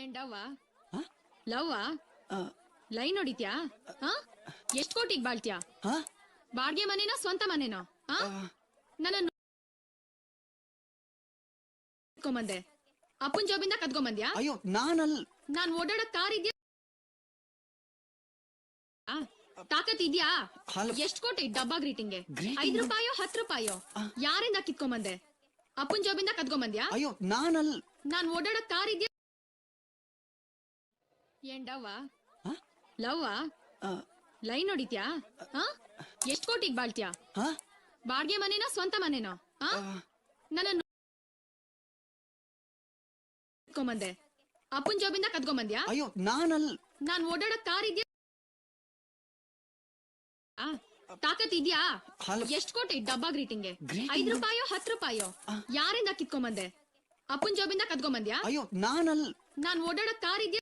ಏನ್ ಡವ್ವ? ಲವ್ವ? ಲೈನ್ ಹೊಡಿತ್ಯಾ? ಹಾ? ಎಷ್ಟ್ ಕೋಟಿಗ್ ಬಾಳ್ತ್ಯಾ? ಬಾಡ್ಗೆ ಮನೆನೋ ಸ್ವಂತ ಮನೇನೋ? ಹಾ? ನನ್ನ ಕತ್ಕೊಂಬಂದೆ ಅಪ್ಪನ್ ಜಾಬಿಂದ ಕದ್ಕೊಂಬಂದ್ಯಾ? ಅಯ್ಯೋ ನಾನಲ್ ನಾನ್ ಓಡಾಡೋ ಕಾರ್ ಇದ್ಯಾ? ತಾಕತ್ ಇದ್ಯಾ. ಎಷ್ಟ್ ಕೋಟಿ? ಡಬ್ಬಾ ಗ್ರೀಟಿಂಗ್? ಐದ್ ರೂಪಾಯೋ ಹತ್ ರೂಪಾಯೋ. ಯಾರಿಂದ ಕಿತ್ಕೊಂಬಂದೆ? ಅಪ್ಪನ್ ಜೋಬಿಂದ ಕದ್ಕೊಂಬಂದ್ಯಾ? ಅಯ್ಯೋ ನಾನಲ್ ನಾನ್ ಓಡಾಡೋ ಕಾರ್ ಇದ್ಯಾ? ಏನ್ ಡವ್ವ? ಲವ್ವ? ಲೈನ್ ಹೊಡಿತ್ಯಾ? ಹಾ ಎಷ್ಟ್ ಕೋಟಿಗ್ ಬಾಳ್ತ್ಯಾ? ಬಾಡ್ಗೆ ಮನೇನ ಸ್ವಂತ ಮನೇನೋ? ಹಾ ನನ್ನ ಕತ್ಕೊಂಬಂದೆ ಅಪ್ಪನ್ ಜಾಬಿಂದ ಕದ್ಕೊಂಬಂದ್ಯಾ? ಅಯ್ಯೋ ನಾನಲ್ ನಾನ್ ಓಡಾಡೋ ಕಾರ್ ಇದ್ಯಾ? ತಾಕತ್ ಇದ್ಯಾ. ಎಷ್ಟ್ ಕೋಟಿ? ಡಬ್ಬಾ ಗ್ರೀಟಿಂಗ್? ಐದ್ ರೂಪಾಯೋ ಹತ್ ರೂಪಾಯೋ. ಯಾರಿಂದ ಕಿತ್ಕೊಂಬಂದೆ? ಅಪ್ಪನ್ ಜಾಬಿಂದ ಕದ್ಕೊಂಬಂದ್ಯಾ? ಅಯ್ಯೋ ನಾನಲ್ ನಾನ್ ಓಡಾಡೋ ಕಾರ್ ಇದ್ಯಾ?